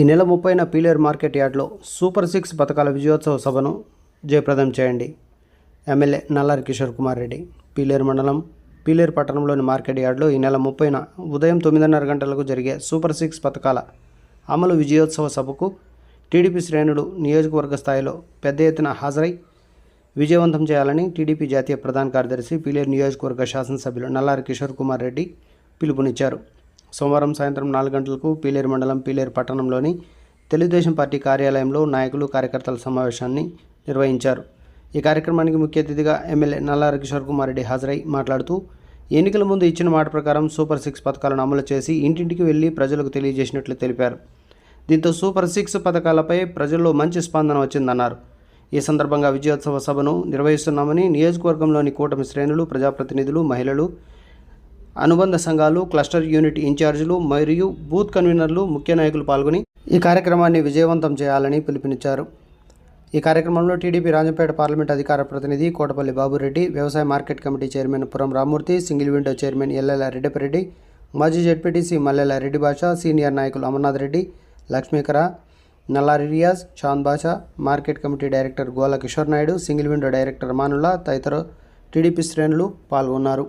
ఈ నెల ముప్పైన పీలేరు మార్కెట్ యార్డ్లో సూపర్ సిక్స్ పథకాల విజయోత్సవ సభను జయప్రదం చేయండి. ఎమ్మెల్యే నల్లారి కిషోర్ కుమార్ రెడ్డి పీలేరు మండలం పీలేరు పట్టణంలోని మార్కెట్ యార్డ్లో ఈ నెల ముప్పైన ఉదయం తొమ్మిదిన్నర గంటలకు జరిగే సూపర్ సిక్స్ పథకాల అమలు విజయోత్సవ సభకు టీడీపీ శ్రేణులు నియోజకవర్గ స్థాయిలో పెద్ద ఎత్తున హాజరై విజయవంతం చేయాలని టీడీపీ జాతీయ ప్రధాన కార్యదర్శి పీలేరు నియోజకవర్గ శాసనసభ్యులు నల్లారి కిషోర్ కుమార్ రెడ్డి పిలుపునిచ్చారు. సోమవారం సాయంత్రం నాలుగు గంటలకు పీలేరు మండలం పీలేరు పట్టణంలోని తెలుగుదేశం పార్టీ కార్యాలయంలో నాయకులు కార్యకర్తల సమావేశాన్ని నిర్వహించారు. ఈ కార్యక్రమానికి ముఖ్య అతిథిగా ఎమ్మెల్యే నల్లారి కిషోర్ కుమార్ రెడ్డి హాజరై మాట్లాడుతూ ఎన్నికల ముందు ఇచ్చిన మాట ప్రకారం సూపర్ సిక్స్ పథకాలను అమలు చేసి ఇంటింటికి వెళ్ళి ప్రజలకు తెలియజేసినట్లు తెలిపారు. దీంతో సూపర్ సిక్స్ పథకాలపై ప్రజల్లో మంచి స్పందన వచ్చిందన్నారు. ఈ సందర్భంగా విజయోత్సవ సభను నిర్వహిస్తున్నామని నియోజకవర్గంలోని కూటమి శ్రేణులు ప్రజాప్రతినిధులు మహిళలు అనుబంధ సంఘాలు క్లస్టర్ యూనిట్ ఇన్ఛార్జీలు మరియు బూత్ కన్వీనర్లు ముఖ్య నాయకులు పాల్గొని ఈ కార్యక్రమాన్ని విజయవంతం చేయాలని పిలుపునిచ్చారు. ఈ కార్యక్రమంలో టీడీపీ రాజంపేట పార్లమెంట్ అధికార ప్రతినిధి కోటపల్లి బాబురెడ్డి వ్యవసాయ market committee chairman Puram Ramurthy single window chairman LL Reddipareddy మాజీ జడ్పీటీసీ మల్లెల రెడ్డి బాషా సీనియర్ నాయకులు Amarnath Reddy Lakshmikara Nallari Riyaz Chand Basha market committee director Gola Kishore Naidu single window director Manulla తదితర TDP శ్రేణులు పాల్గొన్నారు.